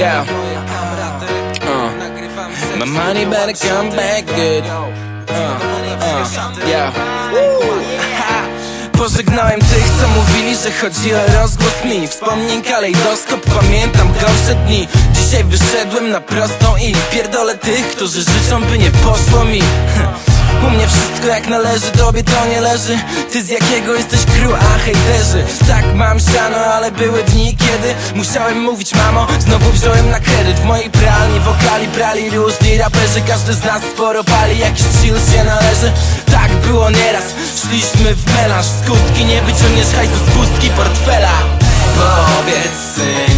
Yeah. Uh. My money better come back good. Uh, uh, yeah. Pożegnałem tych, co mówili, że chodzi o rozgłos mi Wspomnień kalejdoskop, pamiętam gorsze dni Dzisiaj wyszedłem na prostą i pierdolę tych, którzy życzą, by nie poszło mi U mnie wszystko jak należy, tobie to nie leży. Ty z jakiego jesteś crew, a hejterzy? Tak mam siano, ale były dni, kiedy Musiałem mówić mamo, znowu wziąłem na kredyt W mojej pralni. Wokali brali różni raperzy Każdy z nas sporo pali, jakiś chill się należy. Tak było nieraz, szliśmy w melanż Skutki nie wyciągniesz hajsu z pustki portfela. Powiedz synku,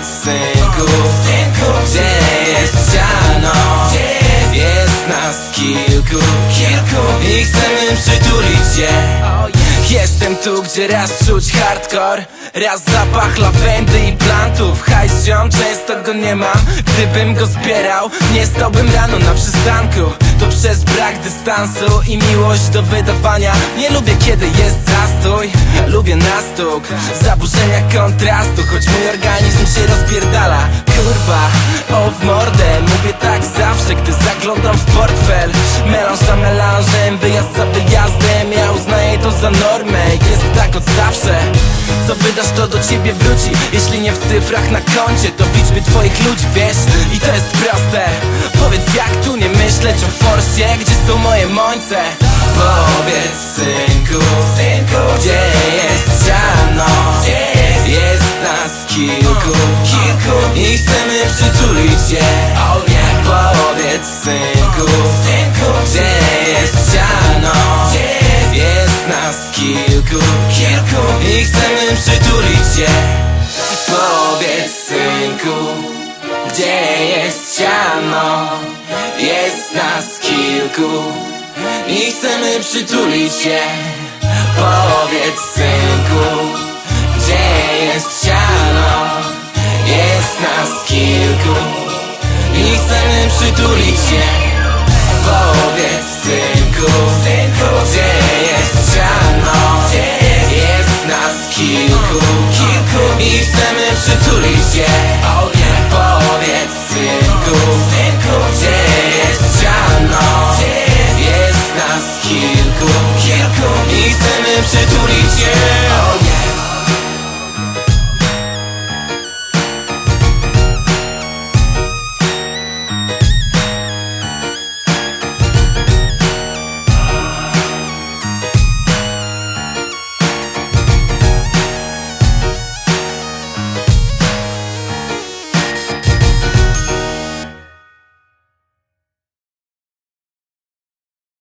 Powiedz synku, gdzie jest siano? Jest nas kilku, I chcemy przytulić je Jestem tu, gdzie raz czuć hardcore Raz zapach lawendy i plantów. Hajs ziom, często go nie mam. Gdybym go zbierał, nie stałbym rano na przystanku. To przez brak dystansu i miłość do wydawania. Nie lubię kiedy jest zastój Lubię nastuk, zaburzenia kontrastu Choć mój organizm się rozpierdala. Kurwa, o w mordę Mówię tak zawsze, gdy zaglądam w portfel. Melanż za melanżem, wyjazd za wyjazdem Ja uznaję to za normę, jest tak od zawsze. Co wydasz to do ciebie wróci. Jeśli nie w cyfrach na koncie To w liczbie twoich ludzi, wiesz? I to jest proste. Powiedz jak tu nie myśleć o forsie Gdzie są moje mońce? Powiedz synku, je oh yeah. Powiedz synku, synku Gdzie jest siano? Jest nas kilku, kilku I chcemy przytulić je Powiedz synku Gdzie jest siano? Jest nas kilku I chcemy przytulić je Powiedz synku przytulić się Powiedz synku, synku Gdzie jest ziarno? Gdzie jest? jest nas kilku, kilku I chcemy przytulić się